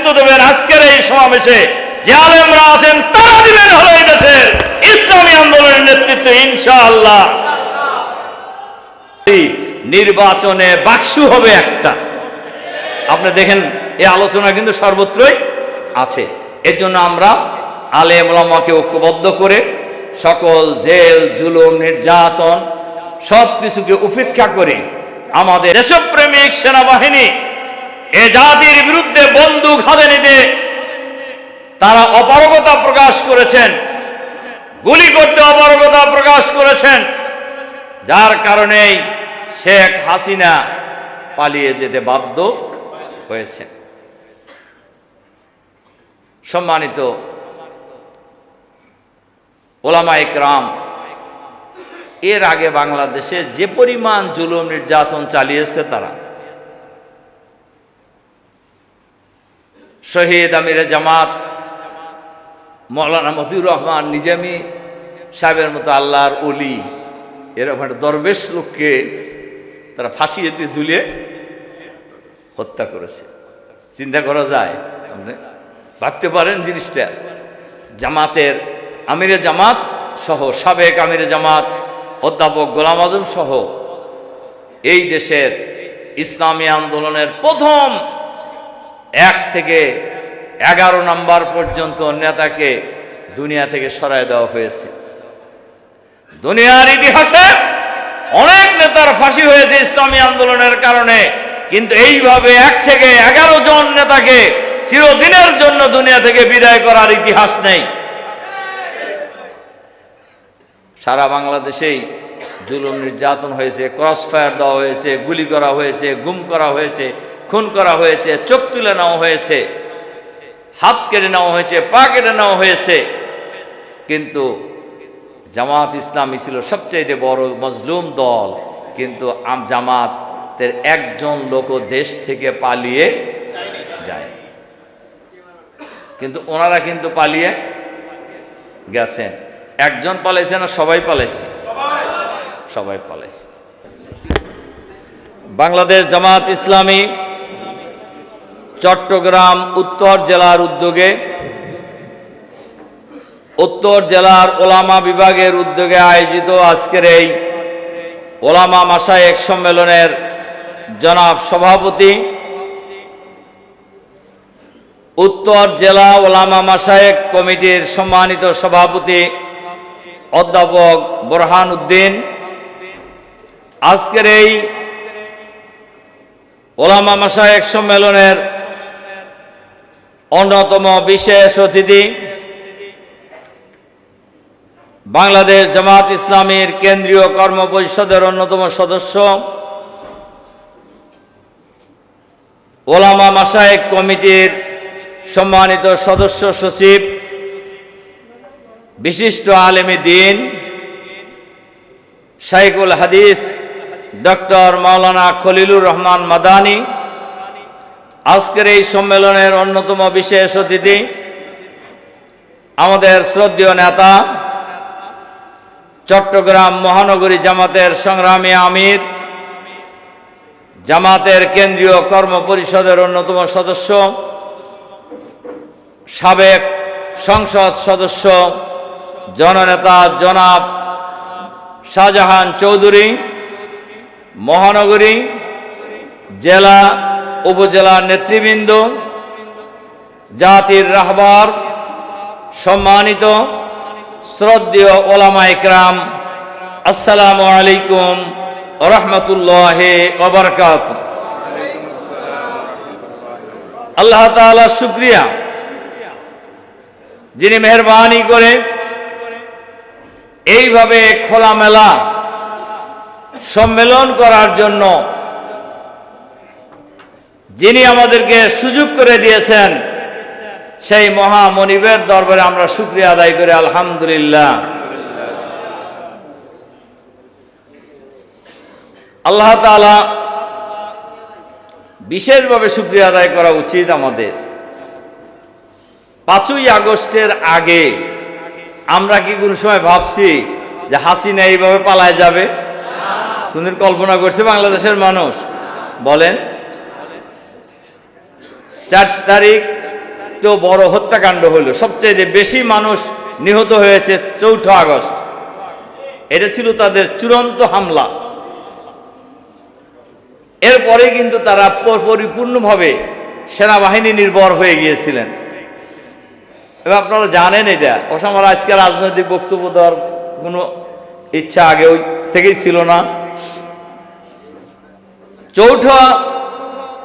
নেতৃত্ব দেবেন আজকের এই সমাবেশে। যে আলেমরা আছেন, তারা দিবেন হলো এই দেশের ইসলামী আন্দোলনের নেতৃত্ব, ইনশাআল্লাহ। নির্বাচনে বাক্সু হবে একটা। আপনি দেখেন, এই আলোচনা কিন্তু সর্বত্রই আছে। এর জন্য আমরা আলেম ওলামাকে ঐক্যবদ্ধ করে সকল জেল, জুলুম, নির্যাতন সব কিছুকে উপেক্ষা করে আমাদের দেশপ্রেমিক সেনাবাহিনী এ জাতির বিরুদ্ধে বন্দুক হাতে নিতে তারা অপারগতা প্রকাশ করেছেন। গুলি করতে অপারগতা প্রকাশ করেছেন। যার কারণেই শেখ হাসিনা পালিয়ে যেতে বাধ্য হয়েছে। সম্মানিত ওলামা ইকরাম এর আগে বাংলাদেশে যে পরিমাণ জুলুম নির্যাতন চালিয়েছে তারা শহীদ আমিরে জামাত, মৌলানা মতিউর রহমান নিজামী সাহেবের মতো আল্লাহর অলি এরকম একটা দরবেশ লোককে তারা ফাঁসিয়ে দিয়ে ঝুলিয়ে হত্যা করেছে। চিন্তা করা যায় ভাবতে পারেন জিনিসটা। জামাতের আমিরে জামাত সহ, সাবেক আমিরে জামাত, অধ্যাপক গোলাম আজম সহ, এই দেশের ইসলামী আন্দোলনের প্রথম এক থেকে এগারো নাম্বার পর্যন্ত নেতাকে দুনিয়া থেকে সরায় দেওয়া হয়েছে। দুনিয়ার ইতিহাসে অনেক নেতার ফাঁসি হয়েছে ইসলামী আন্দোলনের কারণে, কিন্তু এইভাবে এক থেকে এগারো জন নেতাকে চিরদিনের জন্য দুনিয়া থেকে বিদায় করার ইতিহাস নেই। সারা বাংলাদেশেই জুলুম নির্যাতন হয়েছে ক্রস ফায়ার দেওয়া হয়েছে, গুলি করা হয়েছে, গুম করা হয়েছে। খুন করা হয়েছে, চোখ তুলে নেওয়া হয়েছে, হাত কেটে নেওয়া হয়েছে, পা কেটে নেওয়া হয়েছে। কিন্তু জামাত ইসলামী ছিল সবচাইতে বড় মজলুম দল, কিন্তু আম জামাতের একজন লোক দেশ থেকে পালিয়ে যায়। কিন্তু ওনারা কিন্তু পালিয়ে গেছেন। একজন পালাইছে না সবাই পালাইছে? সবাই পালাইছে। বাংলাদেশ জামাত ইসলামী চট্টগ্রাম উত্তর জেলার উদ্যোগে, উত্তর জেলার ওলামা বিভাগের উদ্যোগে আয়োজিত আজকের এই ওলামা মাসায়েক সম্মেলনের জনাব সভাপতি, উত্তর জেলা ওলামা মাসায়েক কমিটির সম্মানিত সভাপতি অধ্যাপক বোরহান উদ্দিন। আজকের এই ওলামা মাসায়েক সম্মেলনের অন্যতম বিশেষ অতিথি বাংলাদেশ জামাত ইসলামীর কেন্দ্রীয় কর্ম পরিষদের অন্যতম সদস্য, ওলামা মাসায়েক কমিটির সম্মানিত সদস্য সচিব, বিশিষ্ট আলেমী দিন শাইকুল হাদিস ডক্টর মাওলানা খলিলুর রহমান মাদানী আজকের এই সম্মেলনের অন্যতম বিশেষ অতিথি আমাদের শ্রদ্ধীয় নেতা, চট্টগ্রাম মহানগরী জামাতের সংগ্রামী আমির, জামাতের কেন্দ্রীয় কর্ম পরিষদের অন্যতম সদস্য, সাবেক সংসদ সদস্য, জননেতা জনাব শাহজাহান চৌধুরী, মহানগরী, জেলা উপজেলা নেতৃবৃন্দ, জাতির রাহবার, সম্মানিত শ্রদ্ধেয় ওলামা ইকরাম, আসসালামু আলাইকুম রহমতুল্লাহ ওবরকাত আল্লাহ তাআলা শুক্রিয়া। যিনি মেহরবানি করে এইভাবে খোলামেলা সম্মেলন করার জন্য যিনি আমাদেরকে সুযোগ করে দিয়েছেন, সেই মহামনিবের দরবারে আমরা শুক্রিয়া আদায় করি, আলহামদুলিল্লাহ। আল্লাহ তাআলা বিশেষভাবে শুক্রিয়া আদায় করা উচিত আমাদের। পাঁচই আগস্টের আগে আমরা কি কোনো সময় ভাবছি যে হাসিনা এইভাবে পালায় যাবে? কোনদিন কল্পনা করছে বাংলাদেশের মানুষ? বলেন। চার তারিখ তো বড় হত্যাকাণ্ড হলো সবচেয়ে বেশি মানুষ নিহত হয়েছে চৌঠা আগস্ট। এটা ছিল তাদের চূড়ান্ত হামলা। এরপরে কিন্তু তারা পরিপূর্ণভাবে সেনাবাহিনী নির্ভর হয়ে গিয়েছিলেন। এবং আপনারা জানেন এটা। অবশ্য আজকে রাজনৈতিক বক্তব্য দেওয়ার কোনো ইচ্ছা আগে ওই থেকেই ছিল না। চৌঠা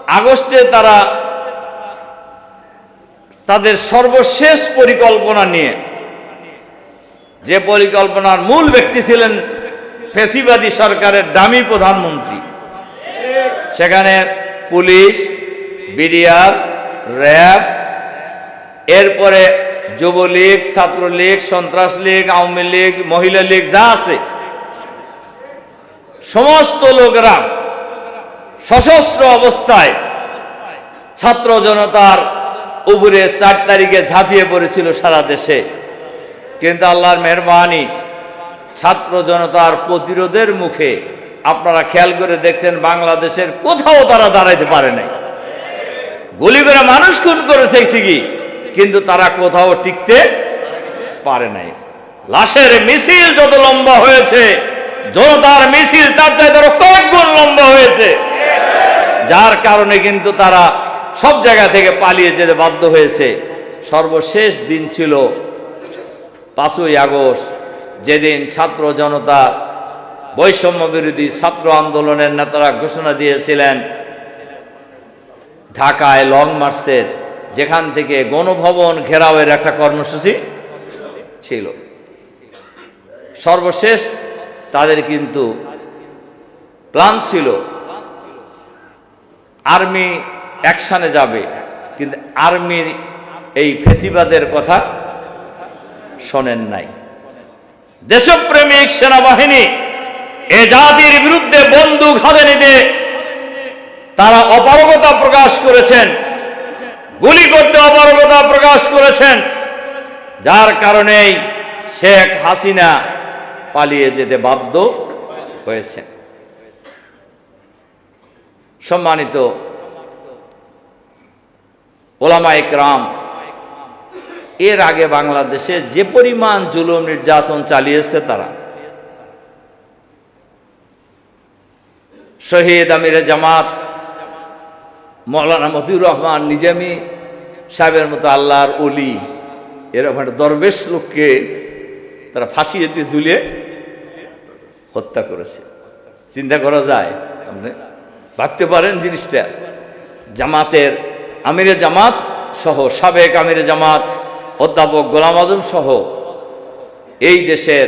আগস্টে তারা তাদের সর্বশেষ পরিকল্পনা নিয়ে। যে পরিকল্পনার মূল ব্যক্তি ছিলেন ফেসিবাদী সরকারের দামি প্রধানমন্ত্রী। সেখানে পুলিশ, বিডিআর, র্যাব, এরপরে যুবলীগ, ছাত্রলীগ সন্ত্রাস লীগ আওয়ামী লীগ, মহিলা লীগ, যা আছে। সমস্ত লোকেরা সশস্ত্র অবস্থায় ছাত্র জনতার উপরে চার তারিখে ঝাঁপিয়ে পড়েছিল সারা দেশে। কিন্তু আল্লাহর মেহরবানি, ছাত্র জনতার প্রতিরোধের মুখে আপনারা খেয়াল করে দেখছেন বাংলাদেশের কোথাও তারা দাঁড়াইতে পারে নাই। গুলি করে মানুষ খুন করেছে ঠিকই, কিন্তু তারা কোথাও টিকতে পারে নাই। লাশের মিছিল যত লম্বা হয়েছে, জনতার মিছিল তার চাইতে আরও কয়েক গুণ লম্বা হয়েছে। যার কারণে কিন্তু তারা সব জায়গা থেকে পালিয়ে যেতে বাধ্য হয়েছে। সর্বশেষ দিন ছিল পাঁচই আগস্ট, যেদিন ছাত্র জনতা বৈষম্য বিরোধী ছাত্র আন্দোলনের নেতারা ঘোষণা দিয়েছিলেন, ঢাকায় লং মার্চের যেখান থেকে গণভবন ঘেরাওয়ের একটা কর্মসূচি ছিল। সর্বশেষ তাদের কিন্তু প্ল্যান ছিল, আর্মি অ্যাকশানে যাবে। কিন্তু আর্মির এই ফেসিবাদের কথা শোনেন নাই। দেশপ্রেমিক সেনাবাহিনী এ জাতির বিরুদ্ধে বন্দুক হাতে নিতে তারা অপারগতা প্রকাশ করেছেন। গুলি করতে অপারগতা প্রকাশ করেছেন। যার কারণেই শেখ হাসিনা পালিয়ে যেতে বাধ্য হয়েছে সম্মানিত ওলামা ইকরাম এর আগে বাংলাদেশে যে পরিমাণ জুলুম নির্যাতন চালিয়েছে তারা। শহীদ আমিরে জামাত, মৌলানা মতিউর রহমান নিজামি সাহেবের মতো আল্লাহর অলি এরকম একটা দরবেশ লোককে তারা ফাঁসিয়ে দিয়ে ঝুলিয়ে হত্যা করেছে। চিন্তা করা যায়, আপনি ভাবতে পারেন জিনিসটা, জামাতের আমিরে জামাত সহ, সাবেক আমিরে জামাত, অধ্যাপক গোলাম আজম সহ, এই দেশের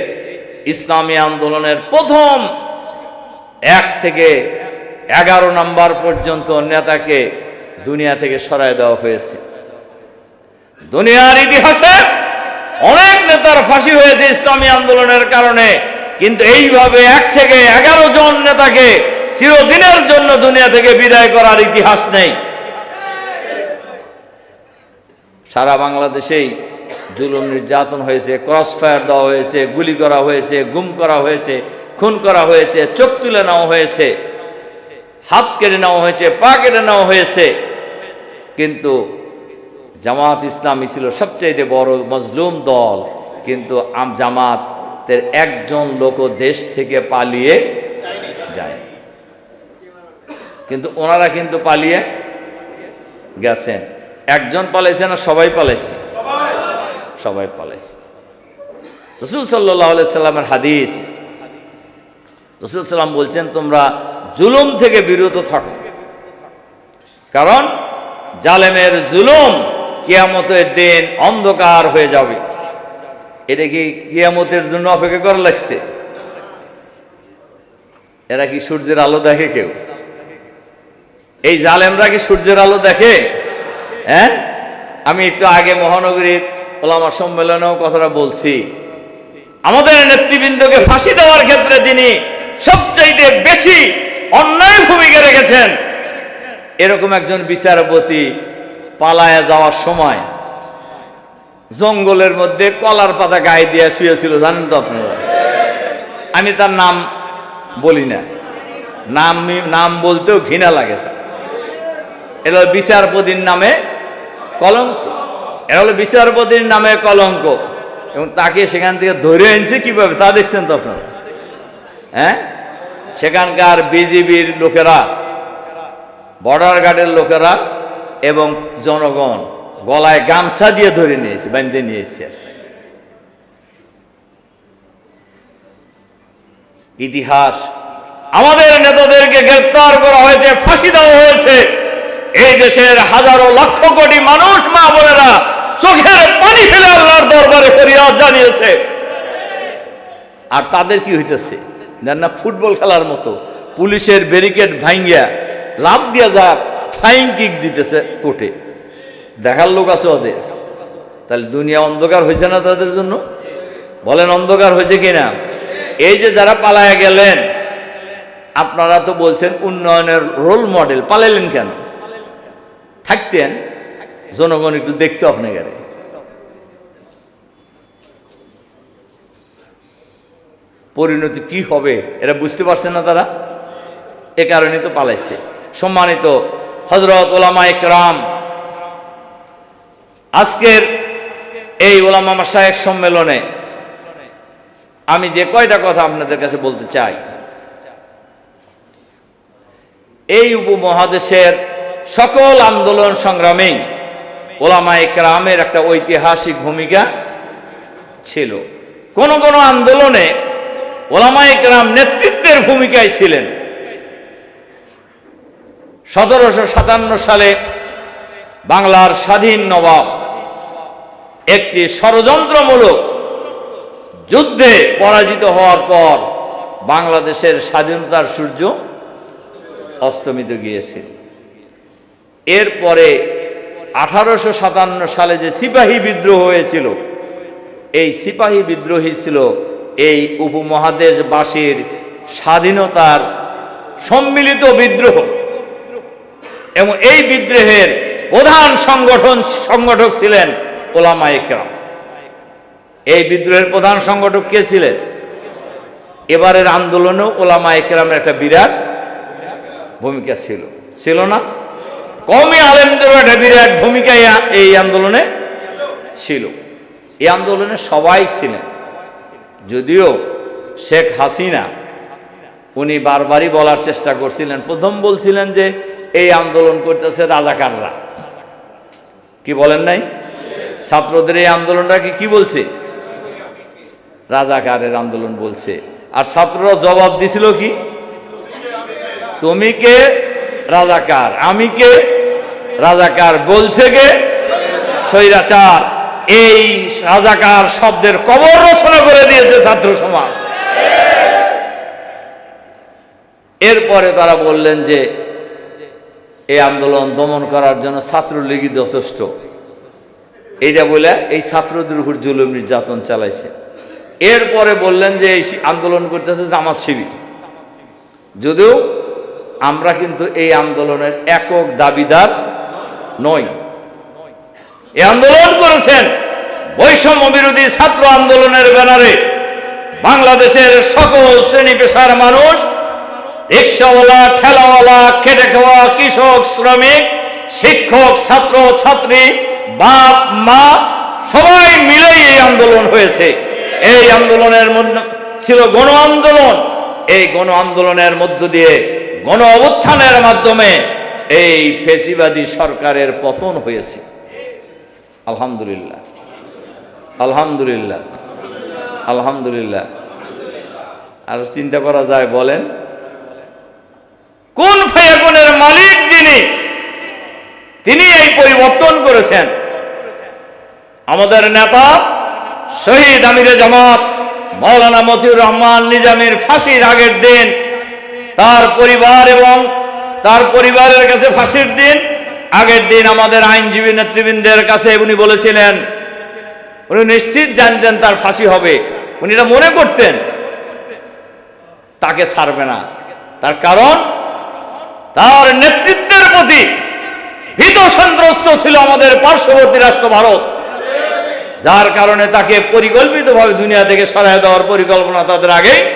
ইসলামী আন্দোলনের প্রথম এক থেকে এগারো নাম্বার পর্যন্ত নেতাকে দুনিয়া থেকে সরায় দেওয়া হয়েছে। দুনিয়ার ইতিহাসে অনেক নেতার ফাঁসি হয়েছে ইসলামী আন্দোলনের কারণে, কিন্তু এইভাবে এক থেকে এগারো জন নেতাকে চিরদিনের জন্য দুনিয়া থেকে বিদায় করার ইতিহাস নেই। সারা বাংলাদেশেই জুলুম নির্যাতন হয়েছে ক্রস ফায়ার দেওয়া হয়েছে, গুলি করা হয়েছে, গুম করা হয়েছে, খুন করা হয়েছে, চোখ তুলে নেওয়া হয়েছে, হাত কেটে নেওয়া হয়েছে, পা কেটে নেওয়া হয়েছে। কিন্তু জামাত ইসলামী ছিল সবচাইতে বড় মজলুম দল, কিন্তু আম জামাতের একজন লোক দেশ থেকে পালিয়ে যায়। কিন্তু ওনারা কিন্তু পালিয়ে গেছেন। একজন পালাইছে না সবাই পালাইছে? সবাই পালাইছে। রসুল সাল্লাহ সাল্লামের হাদিস, রসুল সাল্লাম বলছেন, তোমরা জুলুম থেকে বিরত থাকো। কারণ জালেমের জুলুম কিয়ামতের দিন অন্ধকার হয়ে যাবে। এটা কি কিয়ামতের জন্য অপেক্ষা করা লাগছে? এরা কি সূর্যের আলো দেখে কেউ? এই জালেমরা কি সূর্যের আলো দেখে? হ্যাঁ? আমি একটু আগে মহানগরীর ওলামা সম্মেলনেও কথাটা বলছি। আমাদের নেতৃবৃন্দকে ফাঁসি দেওয়ার ক্ষেত্রে তিনি সবচাইতে বেশি অন্যায় ভূমিকা রেখেছেন। এরকম একজন বিচারপতি পালায়া যাওয়ার সময় জঙ্গলের মধ্যে কলার পাতা গায়ে দিয়ে শুয়েছিল, জানেন তো আপনারা? আমি তার নাম বলি না। নাম নাম বলতেও ঘৃণা লাগে এটা বিচারপতির নামে কলঙ্ক। এরা হলো বিচারপতির নামে কলঙ্ক। এবং তাকে সেখান থেকে ধরে এনেছে কীভাবে, তা দেখছেন তো আপনারা? হ্যাঁ? সেখানকার বিজিবির লোকেরা, বর্ডার গার্ডের লোকেরা এবং জনগণ গলায় গামছা দিয়ে ধরে নিয়েছে, বেঁধে নিয়েছে আর ইতিহাস, আমাদের নেতাদেরকে গ্রেপ্তার করা হয়েছে, ফাঁসি দেওয়া হয়েছে। এই দেশের হাজারো লক্ষ কোটি মানুষ মা বোনেরা চোখের পানি ফেলে আল্লাহর দরবারে ফরিয়াদ জানিয়েছে। আর তাদের কি হইতেছে? না, ফুটবল খেলার মতো। পুলিশের ব্যারিকেড ভাঙ্গিয়া লাভ দিয়া যা ফ্লাইং কিক দিতেছে কোর্টে। দেখার লোক আছে ওদের। তাহলে দুনিয়া অন্ধকার হয়েছে না তাদের জন্য? বলেন অন্ধকার হয়েছে কিনা? এই যে যারা পালায়া গেলেন, আপনারা তো বলছেন উন্নয়নের রোল মডেল পালাইলেন কেন? থাকতেন, জনগণ একটু দেখতে দেখতো আপনাকে। পরিণতি কি হবে এটা বুঝতে পারছে না তারা? এ কারণে তো পালাইছে। সম্মানিত হজরত ওলামা একরাম, আজকের এই ওলামা মাসায়েক সম্মেলনে আমি যে কয়টা কথা আপনাদের কাছে বলতে চাই। এই উপমহাদেশের সকল আন্দোলন সংগ্রামেই ওলামা একরামের একটা ঐতিহাসিক ভূমিকা ছিল। কোন কোন আন্দোলনে ওলামা একরাম নেতৃত্বের ভূমিকায় ছিলেন। সতেরোশো সাতান্ন সালে বাংলার স্বাধীন নবাব একটি ষড়যন্ত্রমূলক যুদ্ধে পরাজিত হওয়ার পর বাংলাদেশের স্বাধীনতার সূর্য অস্তমিত গিয়েছে। এরপরে আঠারোশো সাতান্ন সালে যে সিপাহী বিদ্রোহ হয়েছিল, এই সিপাহী বিদ্রোহী ছিল এই উপমহাদেশবাসীর স্বাধীনতার সম্মিলিত বিদ্রোহ। এবং এই বিদ্রোহের প্রধান সংগঠন, সংগঠক ছিলেন ওলামা একরাম এই বিদ্রোহের প্রধান সংগঠক কে ছিলেন? এবারের আন্দোলনেও ওলামা একরামের একটা বিরাট ভূমিকা ছিল। ছিল না? কমই আলেমদের একটা বিরাট ভূমিকা এই- আন্দোলনে ছিল। এই আন্দোলনে সবাই ছিলেন। যদিও শেখ হাসিনা, উনি বারবারই বলার চেষ্টা করছিলেন। প্রথম বলছিলেন যে, এই আন্দোলন করতেছে রাজাকাররা। কি বলেন নাই? ছাত্রদের এই আন্দোলনটাকে কি বলছে? রাজাকারের আন্দোলন বলছে। আর ছাত্ররা জবাব দিছিল কি? তুমি কে? রাজাকার। আমি কে? রাজাকার বলছে গে স্বৈরাচার। এই রাজাকার শব্দের কবর রচনা করে দিয়েছে ছাত্র সমাজ। এরপরে তারা বললেন যে এই আন্দোলন দমন করার জন্য ছাত্রলীগই যথেষ্ট। এইটা বলে এই ছাত্রদের উপর জুলুম নির্যাতন চালাইছে। এরপরে বললেন যে, এই আন্দোলন করতেছে জামাত শিবির। যদিও আমরা কিন্তু এই আন্দোলনের একক দাবিদার এই আন্দোলন করেছেন বৈষম্য বিরোধী ছাত্র আন্দোলনের ব্যানারে বাংলাদেশের সকল শ্রেণি পেশার মানুষ, রিক্সাওয়ালা, ঠেলাওয়ালা খেটে খাওয়া কৃষক, শ্রমিক, শিক্ষক, ছাত্র, ছাত্রী, বাপ, মা, সবাই মিলেই এই আন্দোলন হয়েছে। এই আন্দোলনের মধ্যে ছিল গণ আন্দোলন। এই গণ আন্দোলনের মধ্য দিয়ে গণ অবস্থানের মাধ্যমে এই ফেসিবাদী সরকারের পতন হয়েছে। আলহামদুলিল্লাহ। আলহামদুলিল্লাহ। আলহামদুলিল্লাহ। আর চিন্তা করা যায় বলেন, কোন ফায়াগুনের মালিক যিনি, তিনি এই পরিবর্তন করেছেন? আমাদের নেতা শহীদ আমিরে জামাত মৌলানা মতিউর রহমান নিজামীর ফাঁসির আগের দিন তার পরিবার এবং তার পরিবারের কাছে ফাঁসির দিন। আগের দিন আমাদের আইনজীবী নেতৃবৃন্দের কাছে উনি বলেছিলেন, উনি নিশ্চিত জানতেন তার ফাঁসি হবে। উনি এটা মনে করতেন। তাকে ছাড়বে না। তার কারণ, তার নেতৃত্বের প্রতি ভীত সন্ত্রস্ত ছিল আমাদের পার্শ্ববর্তী রাষ্ট্র ভারত। যার কারণে তাকে পরিকল্পিতভাবে দুনিয়া থেকে সরাই দেওয়ার পরিকল্পনা তাদের আগে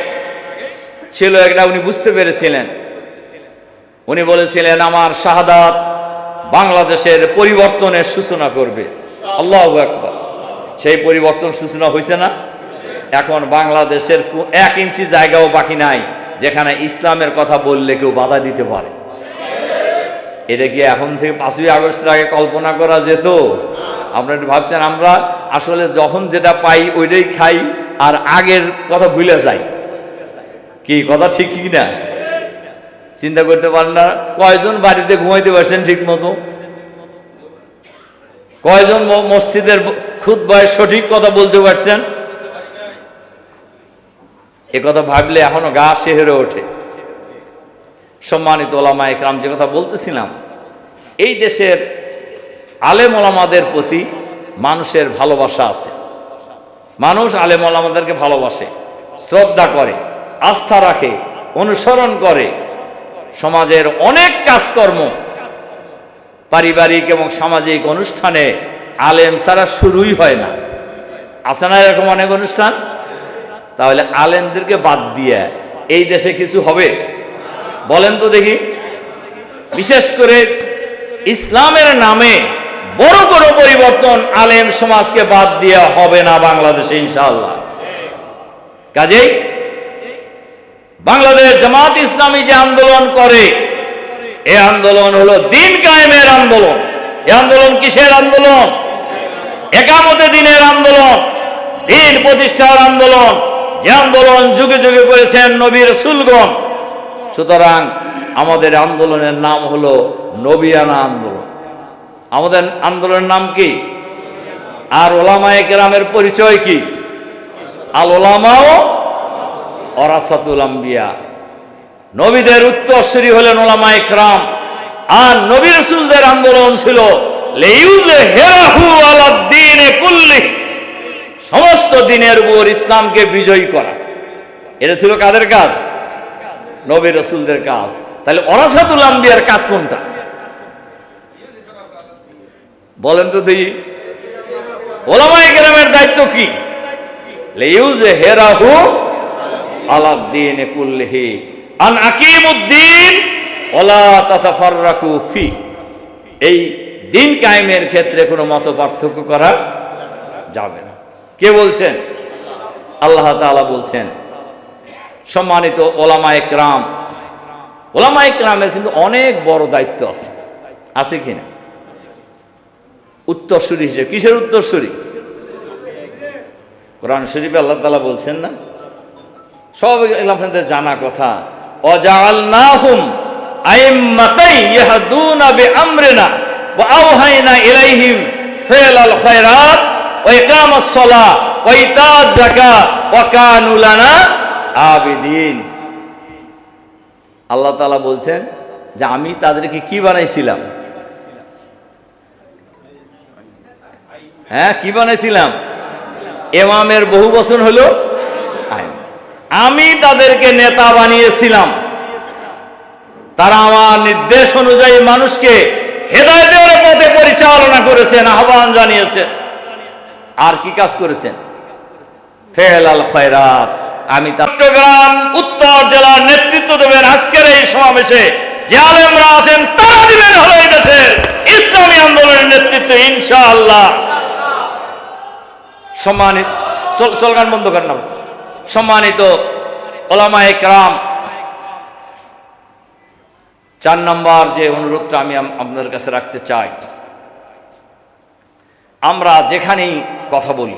ছিল। একটা উনি বুঝতে পেরেছিলেন। উনি বলেছিলেন, আমার শাহাদাত বাংলাদেশের পরিবর্তনের সূচনা করবে। আল্লাহ একবার সেই পরিবর্তন সূচনা হয়েছে না? এখন বাংলাদেশের এক ইঞ্চি জায়গাও বাকি নাই, যেখানে ইসলামের কথা বললে কেউ বাধা দিতে পারে। এটা কি এখন থেকে পাঁচই আগস্টের আগে কল্পনা করা যেত? আপনারা ভাবছেন, আমরা আসলে যখন যেটা পাই ওইটাই খাই আর আগের কথা ভুলে যাই। কি, কথা ঠিক কি না? চিন্তা করতে পারেন না, কয়জন বাড়িতে ঘুমাইতে পারছেন ঠিক মতো কয়জন মসজিদের খুদ সঠিক কথা বলতে পারছেন? এ কথা ভাবলে এখনও গা শেহরে ওঠে। সম্মানিত ওলামা একরাম, যে কথা বলতেছিলাম, এই দেশের আলেম ওলামাদের প্রতি মানুষের ভালোবাসা আছে। মানুষ আলেম ওলামাদেরকে ভালোবাসে, শ্রদ্ধা করে, আস্থা রাখে, অনুসরণ করে সমাজের অনেক কাজকর্ম পারিবারিক এবং সামাজিক অনুষ্ঠানে আলেম ছাড়া শুরুই হয় না। আছে না এরকম অনেক অনুষ্ঠান? তাহলে আলেমদেরকে বাদ দিয়ে এই দেশে কিছু হবে? বলেন তো দেখি। বিশেষ করে ইসলামের নামে বড় বড় পরিবর্তন আলেম সমাজকে বাদ দিয়ে হবে না বাংলাদেশে ইনশাল্লাহ কাজেই বাংলাদেশ জামাত ইসলামী যে আন্দোলন করে, এ আন্দোলন হলো দিন কায়েমের আন্দোলন। এ আন্দোলন কিসের আন্দোলন? একামতে দিনের আন্দোলন, দিন প্রতিষ্ঠার আন্দোলন। যে আন্দোলন যুগে যুগে করেছেন নবীর সুলগন সুতরাং আমাদের আন্দোলনের নাম হলো নবিয়ানা আন্দোলন। আমাদের আন্দোলনের নাম কি? আর ওলামায়ে কেরামের পরিচয় কি? আল ওলামাও অরাসাতুল আম্বিয়া। নবীদের উত্তরসূরি হলেন ওলামায়ে কেরাম আর নবী রসুলদের আন্দোলন ছিল সমস্ত দিনের উপর ইসলামকে বিজয়ী করা। এটা ছিল কাদের কাজ? নবী রসুলদের কাজ। তাহলে অরাসাতুল আম্বিয়ার কাজ কোনটা? বলেন তো দেখি। ওলামাই গ্রামের দায়িত্ব কি? লেইউজে হেরাহু ফি। এই দিন কায়েমের ক্ষেত্রে কোনো মত পার্থক্য করা যাবে না। কে বলছেন? আল্লাহ তাআলা বলছেন, সম্মানিত ওলামা একরাম ওলামা একরামের কিন্তু অনেক বড় দায়িত্ব আছে। আছে কিনা উত্তরসূরি হিসেবে। কিসের উত্তরসূরি? কোরআন শরীফে আল্লাহ তালা বলছেন না সব এগুলো আপনাদের জানা কথা। অজালনাহুম আইম্মাতাই ইয়াহদুনা বিআমরিনা ওয়া আওহাইনা ইলাইহিম ফিলাল খায়রাত ওয়া ইকামাস সালাহ ওয়া ইতাজ যাকাত ওয়া কানু লানা আবিদিন। আল্লাহ তাআলা বলছেন যে আমি তাদেরকে কি বানাইছিলাম? হ্যাঁ কি বানাইছিলাম? এমামের বহু বছর হলো। আমি তাদেরকে নেতা বানিয়েছিলাম। তারা আমার নির্দেশ অনুযায়ী মানুষকে হেদায়তের পথে পরিচালনা করেছেন, আহ্বান জানিয়েছেন। আর কি কাজ করেছেন? ফেল আল আমি চট্টগ্রাম, উত্তর জেলার নেতৃত্ব দেবেন আজকের এই সমাবেশে। যে আলেমরা আছেন, তারা দিবেন হলো এই ইসলামী আন্দোলনের নেতৃত্ব, ইনশাআল্লাহ। সম্মানিত স্লোগান বন্ধ করেন না। সম্মানিত ওলামা একরাম, চার নম্বর যে অনুরোধটা আমি আপনাদের কাছে রাখতে চাই। আমরা যেখানেই কথা বলি,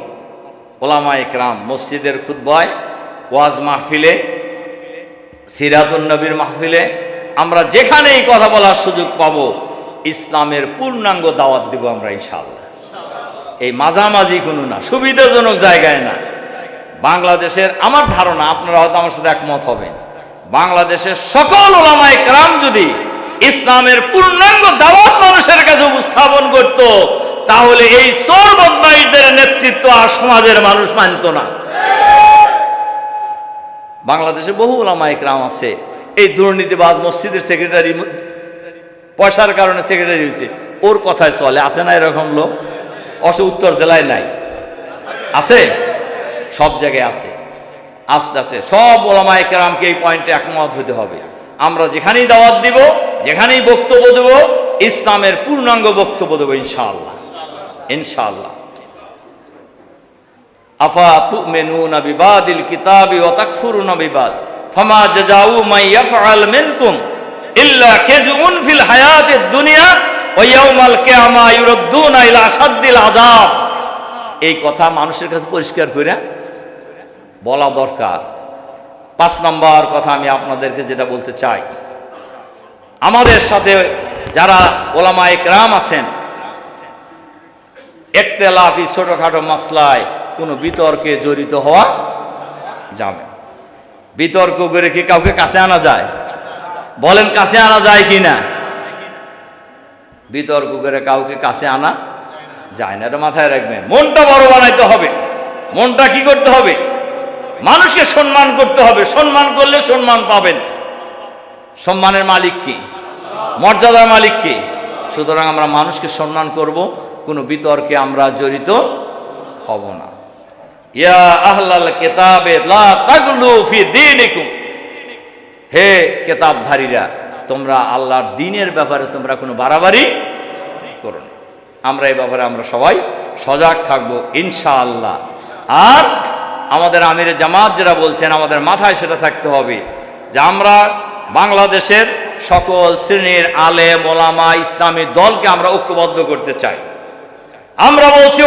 ওলামা একরাম, মসজিদের খুদ্বায় ওয়াজ মাহফিলে, সিরাতুন নবীর মাহফিলে, আমরা যেখানেই কথা বলার সুযোগ পাব, ইসলামের পূর্ণাঙ্গ দাওয়াত দিব আমরা ইনশাআল্লাহ। এই মাঝামাঝি কোনো না, সুবিধাজনক জায়গায় না। বাংলাদেশের, আমার ধারণা আপনারা হয়তো আমার সাথে একমত হবেন, বাংলাদেশের সকল ওলামায় ক্রাম যদি ইসলামের পূর্ণাঙ্গ দাওয়াত মানুষের কাছে উপস্থাপন করত, তাহলে এই চোর বদমাইশদের নেতৃত্ব আর সমাজের মানুষ মানত না। বাংলাদেশে বহু ওলামায় ক্রাম আছে, এই দুর্নীতিবাজ মসজিদের সেক্রেটারি পয়সার কারণে সেক্রেটারি হয়েছে, ওর কথায় চলে, আছে না এরকম লোক? অস উত্তর জেলায় নাই। আছে? সব জায়গায় আছে, আস্তে আস্তে। সব ওলামায় কেরামকে এই পয়েন্টে একমত হতে হবে। আমরা যেখানেই দাওয়াত দিব, যেখানেই বক্তব্য দেব, ইসলামের পূর্ণাঙ্গ বক্তব্য দেবো ইনশাআল্লাহ। ইনশাআল্লাহ। আফা তুমিনুনা বিবাদিল কিতাবি ওয়া তাকফুরুনা বিবাদ। ফামা জাযাউ মান ইয়াফআল মিনকুম ইল্লা খিজউন ফিল হায়াতিদ দুনিয়া ওয়া ইয়াউমাল কিয়ামা ইউরদ্দুনা ইলা আসাদ্দিল আযাব। এই কথা মানুষের কাছে পরিষ্কার করে বলা দরকার। পাঁচ নম্বর কথা আমি আপনাদেরকে যেটা বলতে চাই। আমাদের সাথে যারা ওলামা একরাম আছেন, একতেলাফি ছোটখাটো মাসলায় কোনো বিতর্কে জড়িত হওয়া যাবে বিতর্ক করে কি কাউকে কাছে আনা যায়? বলেন কাছে আনা যায় কি না? বিতর্ক করে কাউকে কাছে আনা যায় না। এটা মাথায় রাখবেন। মনটা বড় বানাইতে হবে। মনটা কি করতে হবে? মানুষকে সম্মান করতে হবে। সম্মান করলে সম্মান পাবেন। সম্মানের মালিক কি? মর্যাদার মালিক কি? সুতরাং আমরা মানুষকে সম্মান করব, কোনো বিতর্কে আমরা জড়িত হব না। ইয়া আহলাল কেতাবে হে কেতাবধারীরা, তোমরা আল্লাহর দিনের ব্যাপারে তোমরা কোনো বাড়াবাড়ি করো না। আমরা এই ব্যাপারে আমরা সবাই সজাগ থাকব, ইনশাআল্লাহ। আর আমাদের আমির জামাত যেটা বলছেন, আমাদের মাথায় সেটা থাকতে হবে যে আমরা বাংলাদেশের সকল শ্রেণির আলে মোলামা ইসলামী দলকে আমরা ঐক্যবদ্ধ করতে চাই। আমরা বলছি